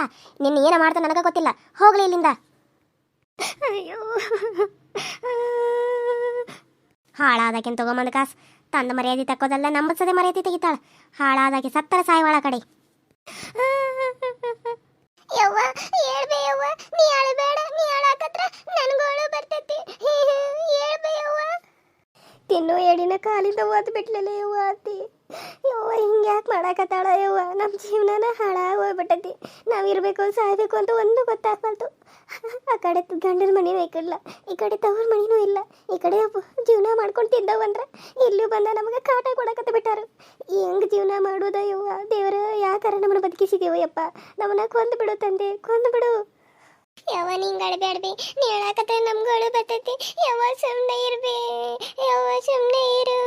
ನಿನ್ನ ಏನ ಮಾಡ್ತಾ ನನಗ ಗೊತ್ತಿಲ್ಲ. ಹೋಗ್ಲಿ ಇಲ್ಲಿಂದ. ಅಯ್ಯೋ. ಹಾಳಾದಕ್ಕೆ ತಗೊಂಬಂದ ಕಾಸು. ತಂದ ಮರ್ಯಾದೆ ತಕ್ಕೋದಲ್ಲ, ನಂಬಸದೆ ಮರ್ಯಾದೆ ತೆಗಿತಾಳ. ಹಾಳಾದಾಗೆ ಸತ್ತರ ಸಾಯವಾಳ ಕಡೆ. ಯವ್ವ, ಹೇಳ್ಬೇ ಯವ್ವ, ನೀ ಅಳಬೇಡ, ನೀ ಅಳಾಕತ್ರ ನನ್ಗೋಳು ಬರ್ತೈತಿ. ಹೇಳ್ಬೇ ಯವ್ವ. ತಿನ್ನು ಎಡಿನ ಕಾಲಿಂದ ಓದ್ ಬಿಟ್ಲಲ್ಲ ಯವ್ವ ಅತ್ತಿ. ಯಾಕೆ ಮಾಡಾಕತ್ತಾಳ ಯವ್ವ? ನಮ್ಮ ಜೀವನನ ಹಾಳಾಗಿ ಹೋಗ್ಬಿಟ್ಟೈತಿ ನಾವು ಇರಬೇಕು, ಸಾಯ್ಬೇಕು ಅಂತ ಒಂದು ಗೊತ್ತಾಗ್ಬಾರ್ದು. ಆ ಕಡೆ ಗಂಡನ ಮನೆ ಕಡೆ ಈ ಕಡೆ ತವ್ರ ಮನೆನೂ ಇಲ್ಲ, ಈ ಕಡೆ ಜೀವನ ಮಾಡ್ಕೊಂಡು ತಿಂದವಂದ್ರೆ ಇಲ್ಲೂ ಬಂದ ನಮಗೆ ಕಾಟ ಕೊಡಕತ್ತ ಬಿಟ್ಟಾರ. ಹೆಂಗೆ ಜೀವನ ಮಾಡೋದ ಯವ್ವ? ದೇವರ ಯಾಕಾರ ನಮ್ಮನ್ನ ಬದುಕಿಸಿದೇವ ಯಪ್ಪ? ನಮ್ಮನ್ನ ಕೊಂದು ಬಿಡು ತಂದೆ, ಕೊಂದು ಬಿಡು. ಯಾವ ನಿಂಗೆ ಅಳಬೇಡ್ಬಿ ನೀ ನಮ್ಗಳು ಬರ್ತೈತಿ ಯಾವ ಸುಮ್ಮನೆ ಇರ್ಬೇ. ಯಾವ ಸುಮ್ಮನೆ ಇರು.